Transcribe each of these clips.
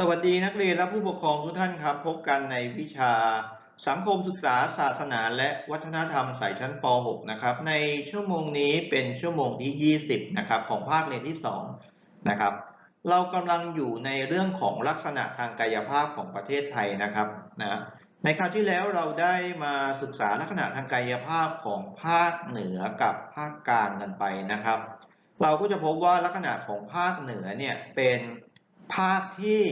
สวัสดีนักเรียนและผู้ปกครองทุกท่านครับ พบกันในวิชาสังคมศึกษาศาสนาและวัฒนธรรมสายชั้นป .6 นะครับ ในชั่วโมงนี้เป็นชั่วโมงที่ 20 นะครับ ของภาคเรียนที่ 2 นะครับ เรากำลังอยู่ในเรื่องของลักษณะทางกายภาพของประเทศไทยนะครับนะในคราวที่แล้วเราได้มาศึกษาลักษณะทางกายภาพของภาคเหนือกับภาคกลางกันไปนะครับ เราก็จะพบว่าลักษณะของภาคเหนือเนี่ยเป็น ภาคที่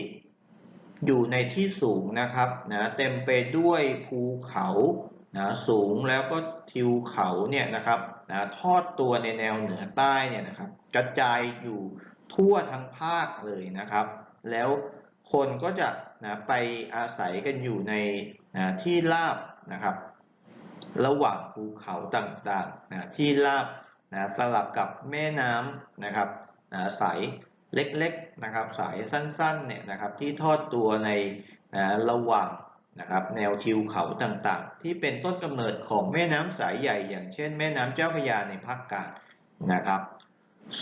อยู่ในที่สูงนะครับนะเต็มไปด้วยภูเขานะสูงแล้วก็ทิวเขาเนี่ยนะครับนะทอดตัวในแนวเหนือใต้เนี่ยนะครับ กระจายอยู่ทั่วทั้งภาคเลยนะครับ แล้วคนก็จะนะไปอาศัยกันอยู่ในนะที่ราบนะครับ ระหว่างภูเขาต่างๆนะที่ราบนะสลับกับแม่น้ำนะครับนะส เล็กๆนะครับสายสั้นๆเนี่ยนะครับที่ทอดตัวในนะระหว่างนะครับแนวทิวเขาต่างๆ ที่เป็นต้นกำเนิดของแม่น้ำสายใหญ่ อย่างเช่น แม่น้ำเจ้าพระยาในภาคกลางนะครับ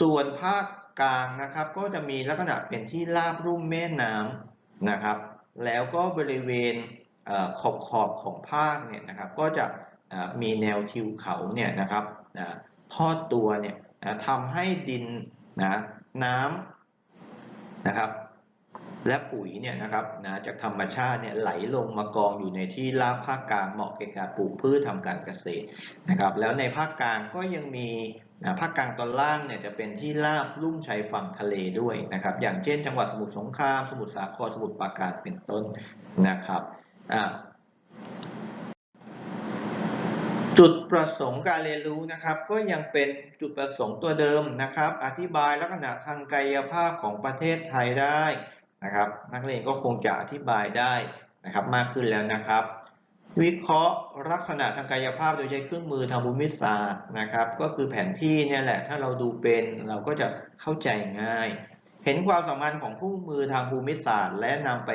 ส่วนภาคกลางนะครับก็จะมีลักษณะเป็นที่ราบรุ่มแม่น้ำนะครับ แล้วก็บริเวณขอบขอบของภาคเนี่ยนะครับ ก็จะมีแนวทิวเขาเนี่ยนะครับทอดตัวเนี่ยทำให้ดินนะน้ำ นะครับ และปุ๋ยเนี่ยนะครับนะจากธรรมชาติเนี่ยไหลลงมากองอยู่ในที่ราบภาคกลางเหมาะแก่การปลูกพืชทำการเกษตรนะครับ แล้วในภาคกลางก็ยังมีนะภาคกลางตอนล่างเนี่ยจะเป็นที่ราบลุ่มชายฝั่งทะเลด้วยนะครับ อย่างเช่น จังหวัดสมุทรสงคราม สมุทรสาครสมุทรปราการเป็นต้นนะครับอ่า จุดประสงค์การเรียนรู้นะครับ ก็ยังเป็นจุดประสงค์ตัวเดิมนะครับ อธิบายลักษณะทางกายภาพของประเทศไทยได้นะครับ นักเรียนก็คงจะอธิบายได้นะครับมากขึ้นแล้วนะครับ วิเคราะห์ลักษณะทางกายภาพโดยใช้เครื่องมือทางภูมิศาสตร์นะครับ ก็คือแผนที่เนี่ยแหละ ถ้าเราดูเป็นเราก็จะเข้าใจง่าย เห็นความสำคัญของคู่มือทางภูมิศาสตร์ และนำไป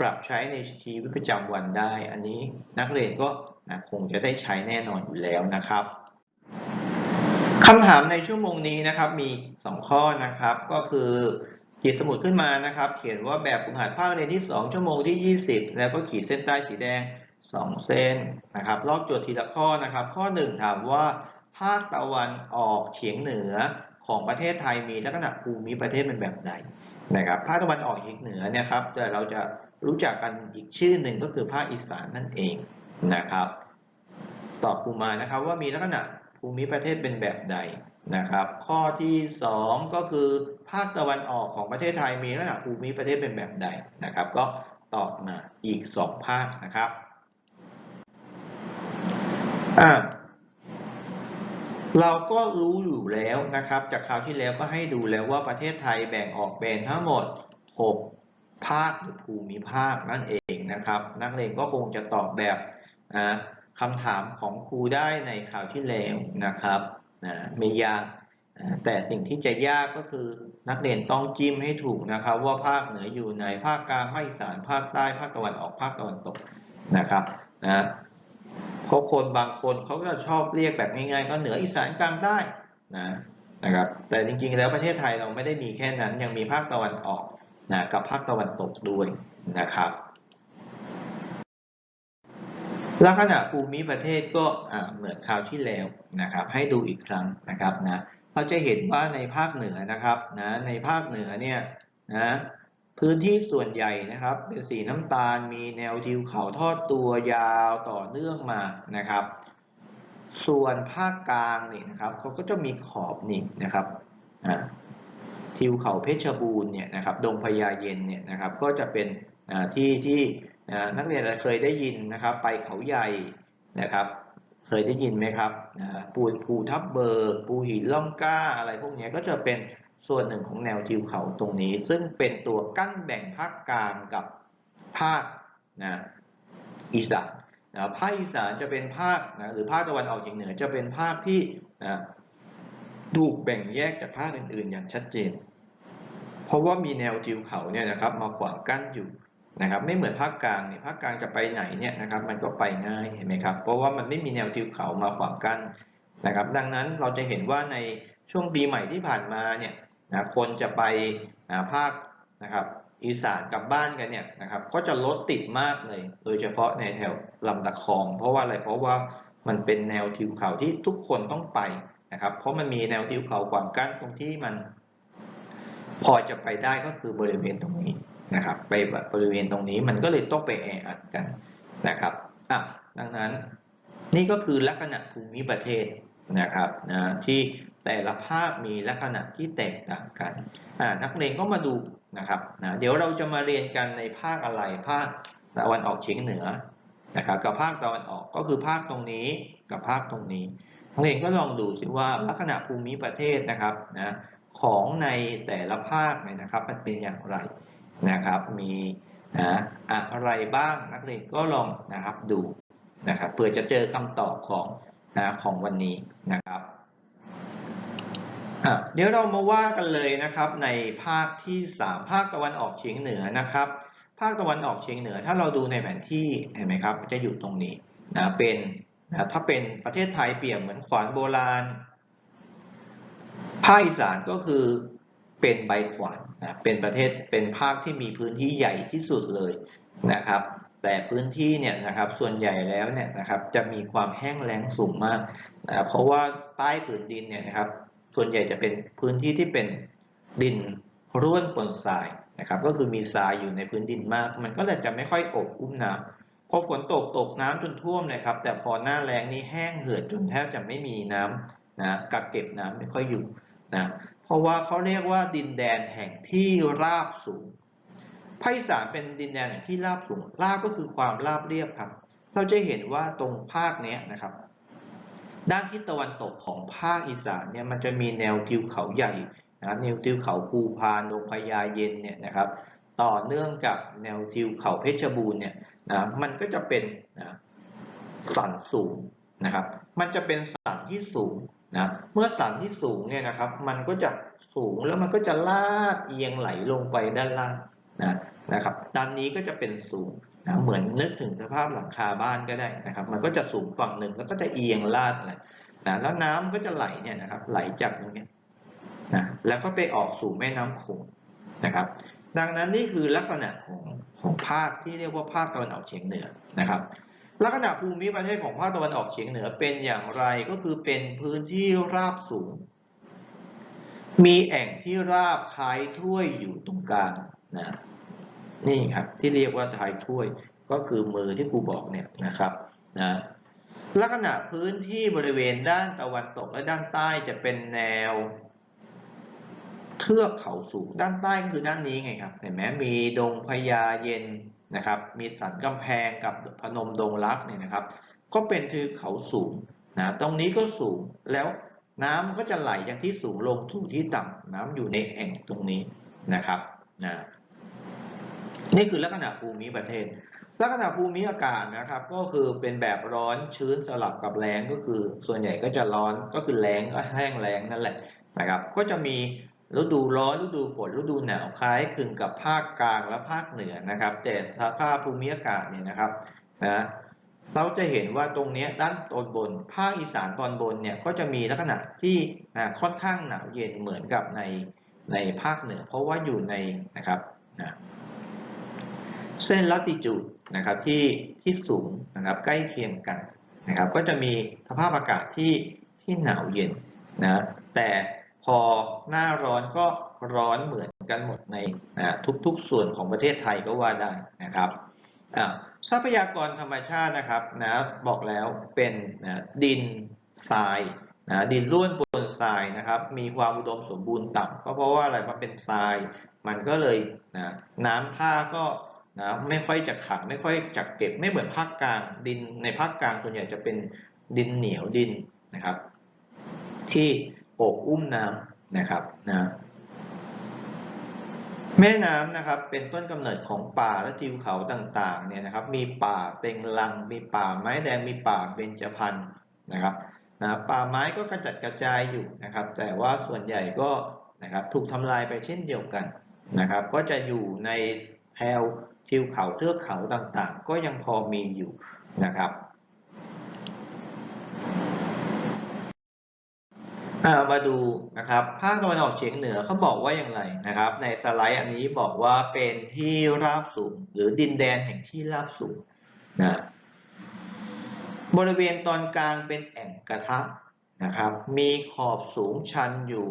ปรับใช้ในชีวิตประจำวันได้ อันนี้นักเรียนก็ นะคงจะได้ใช้แน่นอนอยู่แล้วนะครับคำถามในชั่วโมงนี้นะครับมี 2 ข้อนะครับก็คือขีดสมุดขึ้นมานะครับ เขียนว่าแบบฝึกหัดภาคเรียนที่ 2 ชั่วโมงที่ 20 แล้วก็ขีดเส้นใต้สีแดง 2 เส้นนะครับลอกโจทย์ทีละข้อนะครับ ข้อ 1 ถามว่าภาคตะวันออกเฉียงเหนือของประเทศไทยมีลักษณะภูมิประเทศเป็นแบบไหนนะครับภาคตะวันออกเฉียงเหนือเนี่ยครับแต่เราจะรู้จักกันอีกชื่อหนึ่งก็คือภาคอีสานนั่นเอง นะครับ ตอบครูมานะครับว่ามีลักษณะภูมิประเทศเป็นแบบใดนะครับ ข้อที่ 2 ก็คือภาคตะวันออกของประเทศไทยมีลักษณะภูมิประเทศเป็นแบบใดนะครับ ก็ตอบมาอีก 2 ภาคนะครับอ่าเราก็รู้อยู่แล้วนะครับ จากคราวที่แล้วก็ให้ดูแล้วว่าประเทศไทยแบ่งออกเป็นทั้งหมด 6 ภาคหรือภูมิภาคนั่นเองนะครับ นักเรียนก็คงจะตอบแบบ อ่าคำถามของครูได้ในคราวที่แล้วนะครับนะไม่ยากนะแต่สิ่งที่จะยากก็คือนักเรียนต้องจิ้มให้ถูกนะครับ ว่าภาคเหนืออยู่ในภาคกลางภาคอีสานภาคใต้ภาคตะวันออกภาคตะวันตกนะครับนะเพราะคนบางคนเขาก็ชอบเรียกแบบง่ายๆก็เหนืออีสานกลางใต้นะนะครับแต่จริงๆแล้วประเทศไทยเราไม่ได้มีแค่นั้นยังมีภาคตะวันออกนะกับภาคตะวันตกด้วยนะครับ ลักษณะภูมิประเทศก็เหมือนคราวที่แล้วนะครับให้ดูอีกครั้งนะครับนะเราจะเห็นว่าในภาคเหนือนะครับนะในภาคเหนือเนี่ยนะพื้นที่ส่วนใหญ่นะครับเป็นสีน้ำตาลมีแนวทิวเขาทอดตัวยาวต่อเนื่องมานะครับ ส่วนภาคกลางนี่นะครับเขาก็จะมีขอบนี่นะครับทิวเขาเพชรบูรณ์เนี่ยนะครับดงพญาเย็นเนี่ยนะครับก็จะเป็นที่ที่ นะนักเรียนเคยได้ยินนะครับไปเขาใหญ่นะครับเคยได้ยินไหมครับนะปูภูทับเบิกปูหินล่องกล้าอะไรพวกนี้ก็จะเป็นส่วนหนึ่งของแนวทิวเขาตรงนี้ ซึ่งเป็นตัวกั้นแบ่งภาคกลางกับภาคนะอีสานนะภาคอีสานจะเป็นภาคนะหรือภาคตะวันออกเฉียงเหนือจะเป็นภาคที่นะถูกแบ่งแยกจากภาคอื่นๆ อย่างชัดเจน เพราะว่ามีแนวทิวเขาเนี่ยนะครับมาขวางกั้นอยู่ นะครับไม่เหมือนภาคกลางเนี่ยภาคกลางจะไปไหนเนี่ยนะครับมันก็ไปง่ายเห็นไหมครับเพราะว่ามันไม่มีแนวทิวเขามาขวางกั้นนะครับดังนั้นเราจะเห็นว่าในช่วงปีใหม่ที่ผ่านมาเนี่ยนะคนจะไปนะภาคนะครับอีสานกลับบ้านกันเนี่ยนะครับก็จะรถติดมากเลย โดยเฉพาะในแถวลำตะคอง เพราะว่าอะไรเพราะว่ามันเป็นแนวทิวเขาที่ทุกคนต้องไปนะครับเพราะมันมีแนวทิวเขาขวางกั้นตรงที่มัน พอจะไปได้ก็คือบริเวณตรงนี้ นะครับไปบริเวณตรงนี้มันก็เลยต้องไปแออัดกันนะครับอะดังนั้นนี่ก็คือลักษณะภูมิประเทศนะครับนะที่แต่ละภาคมีลักษณะที่แตกต่างกันอ่านักเรียนก็มาดูนะครับนะเดี๋ยวเราจะมาเรียนกันในภาคอะไรภาคตะวันออกเฉียงเหนือนะครับกับภาคตะวันออกก็คือภาคตรงนี้กับภาคตรงนี้นักเรียนก็ลองดูสิว่าลักษณะภูมิประเทศนะครับนะของในแต่ละภาคเนี่ยนะครับมันเป็นอย่างไร นะครับ มีนะอะไรบ้างนักเรียนก็ลองนะครับดูนะครับเพื่อจะเจอคำตอบของนะของวันนี้นะครับอะเดี๋ยวเรามาว่ากันเลยนะครับในภาคที่ 3 ภาคตะวันออกเฉียงเหนือนะครับ ภาคตะวันออกเฉียงเหนือ ถ้าเราดูในแผนที่เห็นไหมครับ จะอยู่ตรงนี้นะเป็นนะถ้าเป็นประเทศไทยเปรียบเหมือนขวานโบราณ ภาคอีสานก็คือเป็นใบขวาน นะเป็นประเทศเป็นภาคที่มีพื้นที่ใหญ่ที่สุดเลยนะครับ แต่พื้นที่เนี่ยนะครับส่วนใหญ่แล้วเนี่ยนะครับจะมีความแห้งแล้งสูงมากนะเพราะว่าใต้ผืนดินเนี่ยนะครับ ส่วนใหญ่จะเป็นพื้นที่ที่เป็นดินร่วนปนทรายนะครับ ก็คือมีทรายอยู่ในพื้นดินมาก มันก็เลยจะไม่ค่อยอบอุ้มน้ำพอฝนตกตกน้ำจนท่วมเลยครับ แต่พอหน้าแล้งนี่แห้งเหือดจนแทบจะไม่มีน้ำนะกักเก็บน้ำไม่ค่อยอยู่นะ เพราะว่าเขาเรียกว่าดินแดนแห่งที่ราบสูงภาคอีสานเป็นดินแดนแห่งที่ราบสูงราบก็คือความราบเรียบครับ เราจะเห็นว่าตรงภาคเนี้ยนะครับ ด้านทิศตะวันตกของภาคอีสานเนี่ยมันจะมีแนวทิวเขาใหญ่นะแนวทิวเขาภูพานดงพญาเย็นเนี่ยนะครับ ต่อเนื่องกับแนวทิวเขาเพชรบูรณ์เนี่ยนะมันก็จะเป็นนะสันสูงนะครับ มันจะเป็นสันที่สูง นะเมื่อสันที่สูงเนี่ยนะครับ มันก็จะสูงแล้วมันก็จะลาดเอียงไหลลงไปด้านล่างนะนะครับด้านนี้ก็จะเป็นสูงนะเหมือนนึกถึงสภาพหลังคาบ้านก็ได้นะครับ มันก็จะสูงฝั่งหนึ่งแล้วก็จะเอียงลาดเลยนะแล้วน้ำก็จะไหลเนี่ยนะครับ ไหลจากตรงนี้นะแล้วก็ไปออกสู่แม่น้ำโขงนะครับ ดังนั้นนี่คือลักษณะของของภาคที่เรียกว่าภาคตะวันออกเฉียงเหนือนะครับ ลักษณะภูมิประเทศของภาคตะวันออกเฉียงเหนือเป็นอย่างไรก็คือเป็นพื้นที่ราบสูง มีแอ่งที่ราบคล้ายถ้วยอยู่ตรงกลางนะนี่ครับที่เรียกว่าท้ายถ้วยก็คือมือที่ครูบอกเนี่ยนะครับนะลักษณะพื้นที่บริเวณด้านตะวันตกและด้านใต้จะเป็นแนวเทือกเขาสูงด้านใต้ก็คือด้านนี้ไงครับเห็นไหมมีดงพญาเย็น นะครับ มีสันกำแพงกับพนมดงรักเนี่ยนะครับ ก็เป็นทือเขาสูงนะตรงนี้ก็สูงแล้วน้ำก็จะไหลจากที่สูงลงสู่ที่ต่ำน้ำอยู่ในแอ่งตรงนี้นะครับนะนี่คือลักษณะภูมิประเทศ ลักษณะภูมิอากาศนะครับ ก็คือเป็นแบบร้อนชื้นสลับกับแล้งก็คือ ส่วนใหญ่ก็จะร้อนก็คือแล้งก็แห้งแล้งนั่นแหละนะครับ ก็จะมี ฤดูร้อนฤดูฝนฤดูหนาวคล้ายคลึงกับภาคกลางและภาคเหนือนะครับ แต่สภาพภูมิอากาศเนี่ยนะครับนะเราจะเห็นว่าตรงนี้ด้านตอนบน ภาคอีสานตอนบนเนี่ยก็จะมีลักษณะที่ค่อนข้างหนาวเย็นเหมือนกับในในภาคเหนือ เพราะว่าอยู่ในนะครับนะเส้นลัติจูดนะครับที่ที่สูงนะครับใกล้เคียงกันนะครับ ก็จะมีสภาพอากาศที่ที่หนาวเย็นนะแต่ พอหน้าร้อนก็ร้อนเหมือนกันหมดในนะทุกๆส่วนของประเทศไทยก็ว่าได้นะครับทรัพยากรธรรมชาตินะครับนะบอกแล้วเป็นนะดินทรายนะดินร่วนบนทรายนะครับ มีความอุดมสมบูรณ์ต่ำก็เพราะว่าอะไรมันเป็นทราย มันก็เลยนะน้ำท่าก็นะไม่ค่อยจะขังไม่ค่อยจะเก็บไม่เหมือนภาคกลางดินในภาคกลางส่วนใหญ่จะเป็นดินเหนียวดินนะครับ ที่ โอบอุ้มน้ำนะครับนะแม่น้ำนะครับเป็นต้นกำเนิดของป่าและทิวเขาต่างๆเนี่ยนะครับ มีป่าเต็งลัง มีป่าไม้แดง มีป่าเบญจพรรณนะครับนะป่าไม้ก็กระจัดกระจายอยู่นะครับ แต่ว่าส่วนใหญ่ก็นะครับถูกทำลายไปเช่นเดียวกันนะครับ ก็จะอยู่ในแถวทิวเขาเทือกเขาต่างๆ ก็ยังพอมีอยู่นะครับ อ่า มาดูนะครับภาคตะวันออกเฉียงเหนือเขาบอกว่าอย่างไรนะครับ ในสไลด์อันนี้บอกว่าเป็นที่ราบสูง หรือดินแดนแห่งที่ราบสูงนะบริเวณตอนกลางเป็นแอ่งกระทะนะครับ มีขอบสูงชันอยู่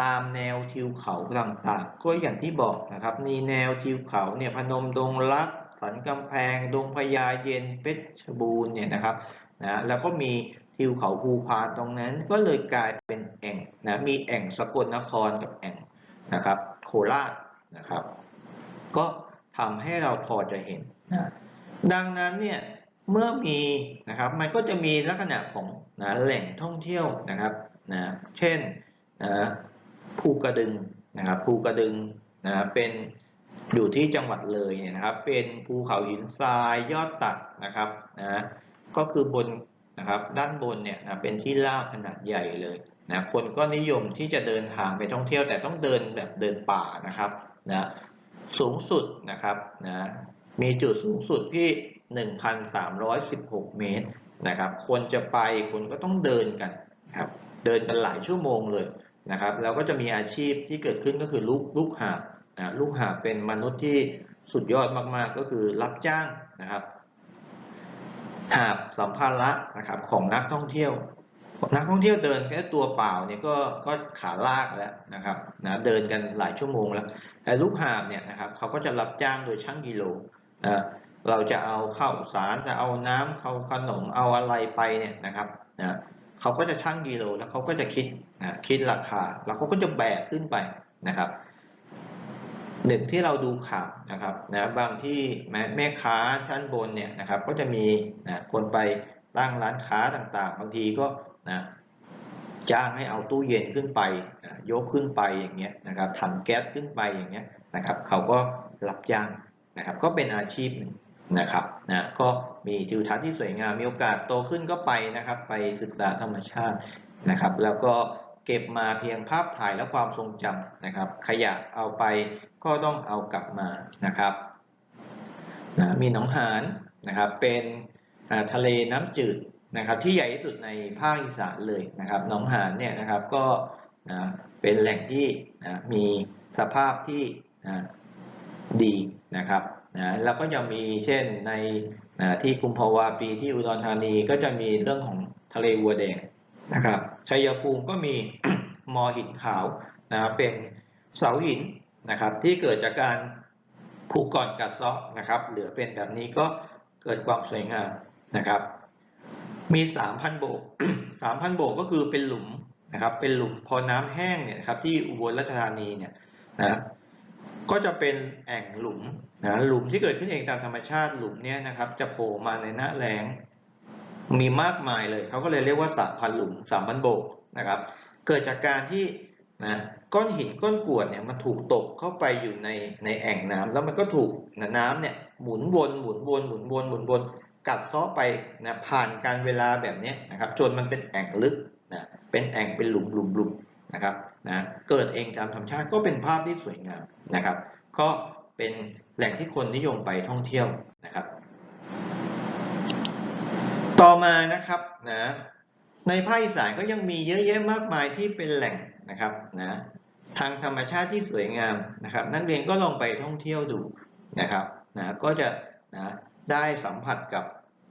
ตามแนวทิวเขาต่างๆ ก็อย่างที่บอกนะครับนี่แนวทิวเขาเนี่ยพนมดงรักสันกำแพง ดงพญาเย็นเพชรบูรณ์เนี่ยนะครับนะแล้วก็มี ทิวเขาภูพานตรงนั้น ก็เลยกลายเป็นแอ่งนะมีแอ่งสกลนครกับแอ่งนะครับ โคราชนะครับ ก็ทำให้เราพอจะเห็นนะดังนั้นเนี่ยเมื่อมีนะครับมันก็จะมีลักษณะของนะแหล่งท่องเที่ยวนะครับนะเช่นนะภูกระดึงนะครับภูกระดึงนะเป็นอยู่ที่จังหวัดเลยเนี่ยนะครับ เป็นภูเขาหินทรายยอดตัดนะครับนะก็คือบน นะครับด้านบนเนี่ยนะเป็นที่ราบขนาดใหญ่เลยนะคนก็นิยมที่จะเดินทางไปท่องเที่ยวแต่ต้องเดินแบบเดินป่านะครับนะสูงสุดนะครับนะมีจุดสูงสุดที่ 1,316 เมตรนะครับคนจะไปคนก็ต้องเดินกันครับเดินกันหลายชั่วโมงเลยนะครับแล้วก็จะมีอาชีพที่เกิดขึ้นก็คือลูกลูกหาบนะลูกหาบเป็นมนุษย์ที่สุดยอดมากๆ ก็คือรับจ้างนะครับ หาบสัมภาระนะครับของนักท่องเที่ยว นักท่องเที่ยวเดินแค่ตัวเปล่าเนี่ยก็ก็ขาลากแล้วนะครับนะเดินกันหลายชั่วโมงแล้วแต่ลูกหาบเนี่ยนะครับเขาก็จะรับจ้างโดยช่างกิโลนะเราจะเอาข้าวสารจะเอาน้ำเอาขนมเอาอะไรไปเนี่ยนะครับนะเขาก็จะชั่งกิโลแล้วเขาก็จะคิดนะคิดราคา แล้วเขาก็จะแบกขึ้นไปนะครับ หนึ่งที่เราดูข่าวนะครับนะบางที่แม่ค้าชั้นบนเนี่ยนะครับก็จะมีนะคนไปตั้งร้านค้าต่างๆ บางทีก็นะจ้างให้เอาตู้เย็นขึ้นไปนะยกขึ้นไปอย่างเงี้ยนะครับถังแก๊สขึ้นไปอย่างเงี้ยนะครับเขาก็รับจ้างนะครับก็เป็นอาชีพหนึ่งนะครับนะก็มีทิวทัศน์ที่สวยงามมีโอกาสโตขึ้นก็ไปนะครับ ไปศึกษาธรรมชาตินะครับ แล้วก็เก็บมาเพียงภาพถ่ายและความทรงจำนะครับ ขยะเอาไป ก็ต้องเอากลับมานะครับนะมีหนองหานนะครับเป็นทะเลน้ำจืดนะครับที่ใหญ่ที่สุดในภาคอีสานเลยนะครับหนองหานเนี่ยนะครับก็นะเป็นแหล่งที่นะมีสภาพที่นะดีนะครับนะแล้วก็ยังมีเช่นในนะที่กุมภาวาปีที่อุดรธานีก็จะมีเรื่องของทะเลวัวแดงนะครับชัยภูมิก็มีมอหินขาวนะเป็นเสาหิน นะครับ ที่เกิดจากการผูกก่อนกัดเซาะนะครับ เหลือเป็นแบบนี้ก็เกิดความสวยงามนะครับ มี 3,000 โบก 3,000 โบกก็คือเป็นหลุมนะครับ เป็นหลุมพอน้ำแห้งเนี่ยครับที่อุบลราชธานีเนี่ยนะก็จะเป็นแอ่งหลุมนะหลุมที่เกิดขึ้นเองตามธรรมชาติหลุมเนี่ยนะครับ จะโผล่มาในหน้าแล้งมีมากมายเลยเขาก็เลยเรียกว่าสามพันหลุมสามพันโบกนะครับ เกิดจากการที่นะ ก้อนหินก้อนกรวดเนี่ยมันถูกตกเข้าไปอยู่ในในแอ่งน้ำแล้วมันก็ถูกน้ำเนี่ยหมุนวนหมุนวนหมุนวนหมุนวนกัดเซาะไปนะผ่านการเวลาแบบนี้นะครับจนมันเป็นแอ่งลึกนะเป็นแอ่งเป็นหลุมหลุมหลุมนะครับนะเกิดเองตามธรรมชาติก็เป็นภาพที่สวยงามนะครับ ก็เป็นแหล่งที่คนนิยมไปท่องเที่ยวนะครับ ต่อมานะครับนะในภาคอีสานก็ยังมีเยอะแยะมากมายที่เป็นแหล่งนะครับนะ ทางธรรมชาติที่สวยงามนะครับ นักเรียนก็ลองไปท่องเที่ยวดูนะครับนะก็จะนะได้สัมผัสกับ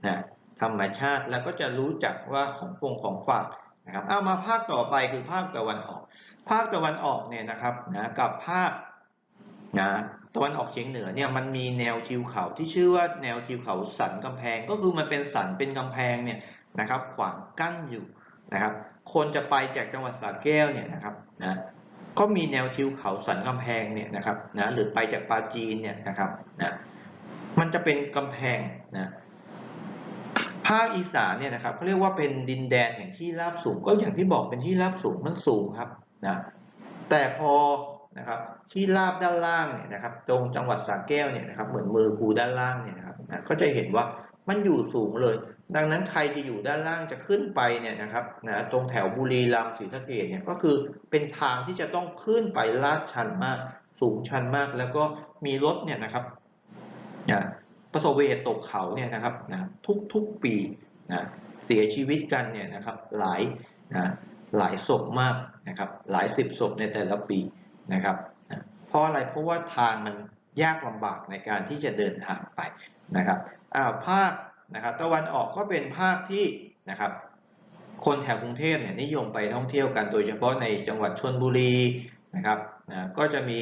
นะธรรมชาติแล้วก็จะรู้จักว่าของฟงของฝากนะครับเอามาภาคต่อไปคือภาคตะวันออก ภาคตะวันออกเนี่ยนะครับนะกับภาคนะตะวันออกเฉียงเหนือเนี่ยมันมีแนวทิวเขาที่ชื่อว่าแนวทิวเขาสันกำแพง ก็คือมันเป็นสันเป็นกำแพงเนี่ยนะครับขวางกั้นอยู่นะครับ คนจะไปจากจังหวัดสระแก้วเนี่ยนะครับนะ ก็มีแนวทิวเขาสันกำแพงเนี่ยนะครับนะหรือไปจากปาจีนเนี่ยนะครับนะมันจะเป็นกำแพงนะภาคอีสานเนี่ยนะครับเขาเรียกว่าเป็นดินแดนแห่งที่ราบสูง ก็อย่างที่บอกเป็นที่ราบสูงมันสูงครับนะแต่พอนะครับที่ราบด้านล่างเนี่ยนะครับตรงจังหวัดสระแก้วเนี่ยนะครับเหมือนมือครูด้านล่างเนี่ยนะครับนะก็จะเห็นว่ามันอยู่สูงเลย ดังนั้นใครจะอยู่ด้านล่างจะขึ้นไปเนี่ยนะครับนะตรงแถวบุรีรัมย์ศรีสะเกษเนี่ยก็คือเป็นทางที่จะต้องขึ้นไปลาดชันมาก สูงชันมาก แล้วก็มีรถเนี่ยนะครับนะประสบเหตุตกเขาเนี่ยนะครับนะทุกๆปีนะเสียชีวิตกันเนี่ยนะครับหลายนะหลายศพมากนะครับหลายสิบศพในแต่ละปีนะครับนะเพราะอะไรเพราะว่าทางมันยากลำบากในการที่จะเดินทางไปนะครับอ้าวภาค นะครับตะวันออกก็เป็นภาคที่นะครับ คนแถวกรุงเทพเนี่ยนิยมไปท่องเที่ยวกันโดยเฉพาะในจังหวัดชลบุรีนะครับนะก็จะมี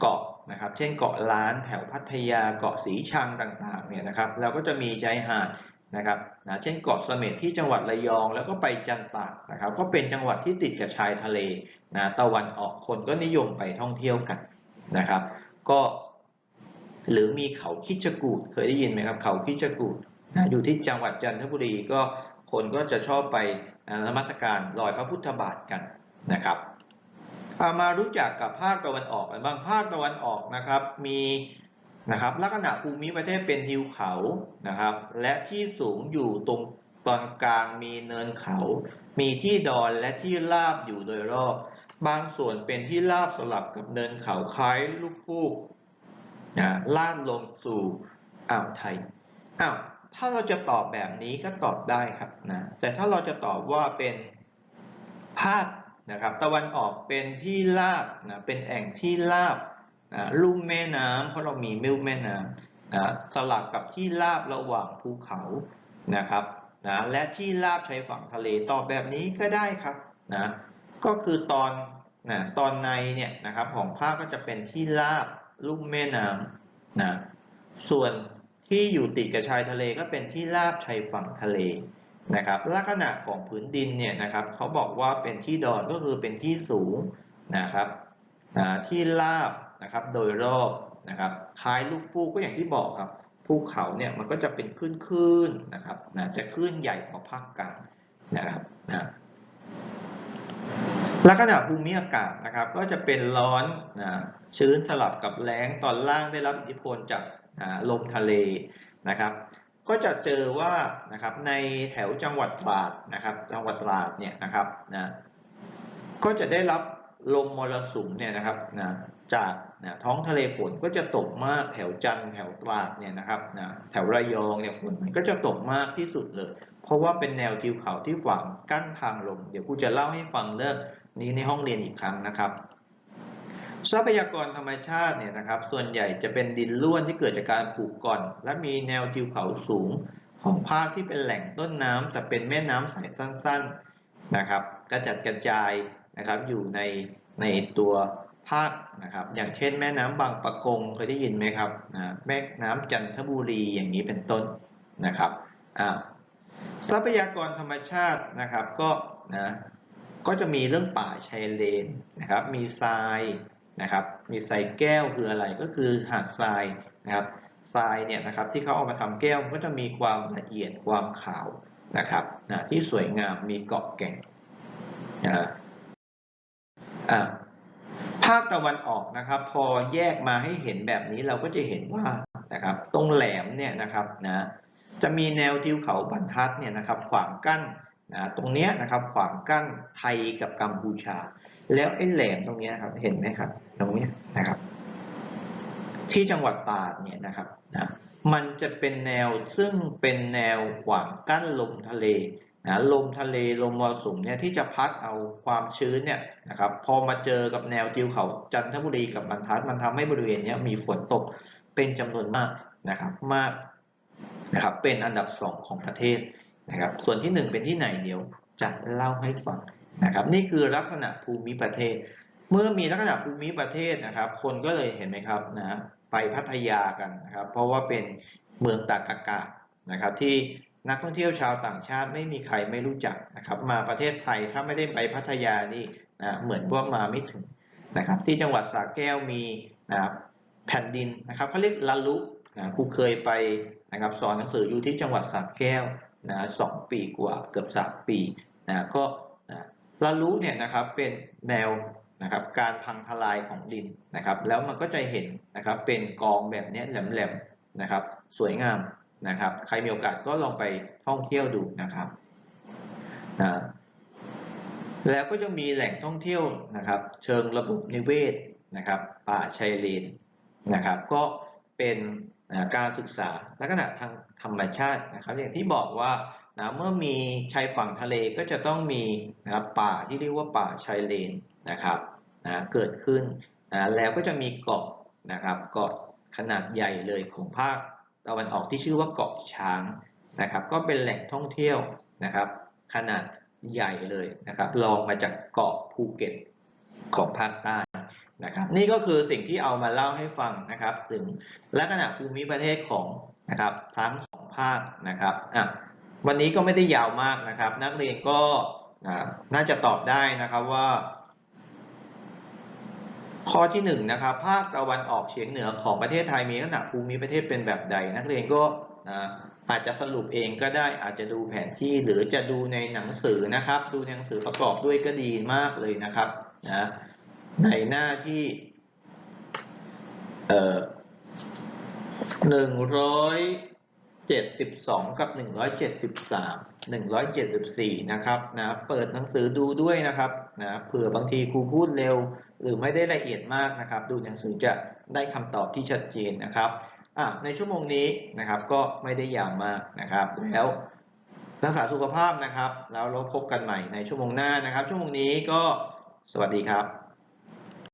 เกาะนะครับ เช่นเกาะล้านแถวพัทยาเกาะสีชังต่างๆเนี่ยนะครับแล้วก็จะมีชายหาดนะครับนะเช่นเกาะเสม็ดที่จังหวัดระยองแล้วก็ไปจันตากนะครับ ก็เป็นจังหวัดที่ติดกับชายทะเลนะตะวันออกคนก็นิยมไปท่องเที่ยวกันนะครับ ก็ หรือมีเขาคิดจกูดเคยได้ยินไหมครับ เขาคิดจกูดนะอยู่ที่จังหวัดจันทบุรีก็คนก็จะชอบไปนมัสการรอยพระพุทธบาทกันนะครับามารู้จักกับภาคตะวันออกกันบ้างภาคตะวันออกนะครับมีนะครับลักษณะภูมิประเทศเป็นทิวเขานะครับ และที่สูงอยู่ตรงตอนกลางมีเนินเขา มีที่ดอนและที่ราบอยู่โดยรอบ บางส่วนเป็นที่ราบสลับกับเนินเขาคล้ายลูกฟูก นะลาดลงสู่อ่าวไทยอ้าวถ้าเราจะตอบแบบนี้ก็ตอบได้ครับนะแต่ถ้าเราจะตอบว่าเป็นภาคนะครับตะวันออกเป็นที่ราบนะเป็นแอ่งที่ราบนะลุ่มแม่น้ำเพราะเรามีมิ่วแม่น้ำนะสลับกับที่ราบระหว่างภูเขานะครับนะและที่ราบชายฝั่งทะเลตอบแบบนี้ก็ได้ครับนะก็คือตอนนะตอนในเนี่ยนะครับของภาคก็จะเป็นที่ราบ ลุ่มแม่น้ำนะส่วนที่อยู่ติดกับชายทะเลก็เป็นที่ราบชายฝั่งทะเลนะครับลักษณะของผืนดินเนี่ยนะครับเขาบอกว่าเป็นที่ดอนก็คือเป็นที่สูงนะครับนะที่ราบนะครับโดยรอบนะครับคล้ายลูกฟูกก็อย่างที่บอกครับภูเขาเนี่ยมันก็จะเป็นคลื่นๆนะครับนะจะคลื่นใหญ่กว่าภาคกลางนะครับนะลักษณะภูมิอากาศนะครับก็จะเป็นร้อนนะ ชื้นสลับกับแล้งตอนล่างได้รับอิทธิพลจากลมทะเลนะครับ ก็จะเจอว่านะครับในแถวจังหวัดตราดนะครับ จังหวัดตราดเนี่ยนะครับนะก็จะได้รับลมมรสุมเนี่ยนะครับนะจากนะท้องทะเลฝนก็จะตกมากแถวจันทร์แถวตราดเนี่ยนะครับนะแถวระยองเนี่ยฝนมันก็จะตกมากที่สุดเลย เพราะว่าเป็นแนวทิวเขาที่ฝังกั้นทางลม เดี๋ยวครูจะเล่าให้ฟังเรื่องนี้ในห้องเรียนอีกครั้งนะครับ ทรัพยากรธรรมชาติเนี่ยนะครับ ส่วนใหญ่จะเป็นดินร่วนที่เกิดจากการผุก่อน และมีแนวทิวเขาสูงของภาคที่เป็นแหล่งต้นน้ำแต่เป็นแม่น้ำสายสั้น ๆนะครับ กระจัดกระจายนะครับอยู่ในในตัวภาคนะครับ อย่างเช่น แม่น้ำบางปะกงเคยได้ยินไหมครับนะแม่น้ำจันทบุรีอย่างนี้เป็นต้นนะครับอ่าทรัพยากรธรรมชาตินะครับก็นะก็จะมีเรื่องป่าชายเลนนะครับ มีทราย นะครับมีทรายแก้วคืออะไรก็คือหาดทรายนะครับทรายเนี่ยนะครับที่เขาเอามาทำแก้วก็จะมีความละเอียดความขาวนะครับนะที่สวยงามมีเกาะแก่งนะอ่าภาคตะวันออกนะครับ พอแยกมาให้เห็นแบบนี้เราก็จะเห็นว่านะครับ ตรงแหลมเนี่ยนะครับนะจะมีแนวทิวเขาบรรทัดเนี่ยนะครับ ขวางกั้นนะตรงเนี้ยนะครับขวางกั้นไทยกับกัมพูชา แล้วไอ้แหลมตรงนี้ครับเห็นไหมครับ ตรงนี้นะครับ ที่จังหวัดตราดเนี่ยนะครับนะมันจะเป็นแนวซึ่งเป็นแนวขวางกั้นลมทะเลนะลมทะเลลมมรสุมเนี่ยที่จะพัดเอาความชื้นเนี่ยนะครับพอมาเจอกับแนวทิวเขาจันทบุรีกับบรรทัด มันทำให้บริเวณเนี้ยมีฝนตกเป็นจำนวนมากนะครับมากนะครับเป็นอันดับสองของประเทศนะครับส่วนที่หนึ่งเป็นที่ไหนเดี๋ยวจะเล่าให้ฟัง นะครับนี่คือลักษณะภูมิประเทศ เมื่อมีลักษณะภูมิประเทศนะครับ คนก็เลยเห็นไหมครับนะไปพัทยากันนะครับ เพราะว่าเป็นเมืองตากอากาศนะครับ ที่นักท่องเที่ยวชาวต่างชาติไม่มีใครไม่รู้จักนะครับ มาประเทศไทยถ้าไม่ได้ไปพัทยานี่นะเหมือนว่ามาไม่ถึงนะครับ ที่จังหวัดสระแก้วมีนะครับแผ่นดินนะครับเขาเรียกละลุนะครูเคยไปนะครับสอนหนังสืออยู่ที่จังหวัดสระแก้วนะสองปีกว่าเกือบสามปีนะก็ ละลุเนี่ยนะครับเป็นแนวนะครับการพังทลายของดินนะครับ แล้วมันก็จะเห็นนะครับเป็นกองแบบนี้แหลมๆนะครับ สวยงามนะครับ ใครมีโอกาสก็ลองไปท่องเที่ยวดูนะครับนะแล้วก็ยังมีแหล่งท่องเที่ยวนะครับ เชิงระบบนิเวศนะครับ ป่าชายเลนนะครับ ก็เป็นการศึกษาลักษณะทางธรรมชาตินะครับ อย่างที่บอกว่า นะเมื่อมีชายฝั่งทะเลก็จะต้องมีนะครับป่าที่เรียกว่าป่าชายเลนนะครับนะเกิดขึ้นนะแล้วก็จะมีเกาะนะครับเกาะขนาดใหญ่เลยของภาคตะวันออกที่ชื่อว่าเกาะช้างนะครับก็เป็นแหล่งท่องเที่ยวนะครับ ขนาดใหญ่เลยนะครับรองมาจากเกาะภูเก็ตของภาคใต้นะครับนี่ก็คือสิ่งที่เอามาเล่าให้ฟังนะครับ ถึงลักษณะภูมิประเทศของนะครับทั้งสองภาคนะครับอะ วันนี้ก็ไม่ได้ยาวมากนะครับ นักเรียนก็น่าจะตอบได้นะครับว่า ข้อที่หนึ่งนะครับภาคตะวันออกเฉียงเหนือของประเทศไทยมีลักษณะภูมิประเทศเป็นแบบใด นักเรียนก็อาอาจจะสรุปเองก็ได้อาจจะดูแผนที่หรือจะดูในหนังสือนะครับ ดูในหนังสือประกอบด้วยก็ดีมากเลยนะครับนะในหน้าที่เอ่อหนึ่งร้อย เจ็ดสิบสองกับหนึ่งร้อยเจ็ดสิบสามหนึ่งร้อยเจ็ดสิบสี่นะครับนะเปิดหนังสือดูด้วยนะครับนะเผื่อบางทีครูพูดเร็ว หรือไม่ได้ละเอียดมากนะครับ ดูหนังสือจะได้คำตอบที่ชัดเจนนะครับอะในชั่วโมงนี้นะครับก็ไม่ได้ยาวมากนะครับ แล้วรักษาสุขภาพนะครับ แล้วเราพบกันใหม่ในชั่วโมงหน้านะครับ ชั่วโมงนี้ก็สวัสดีครับ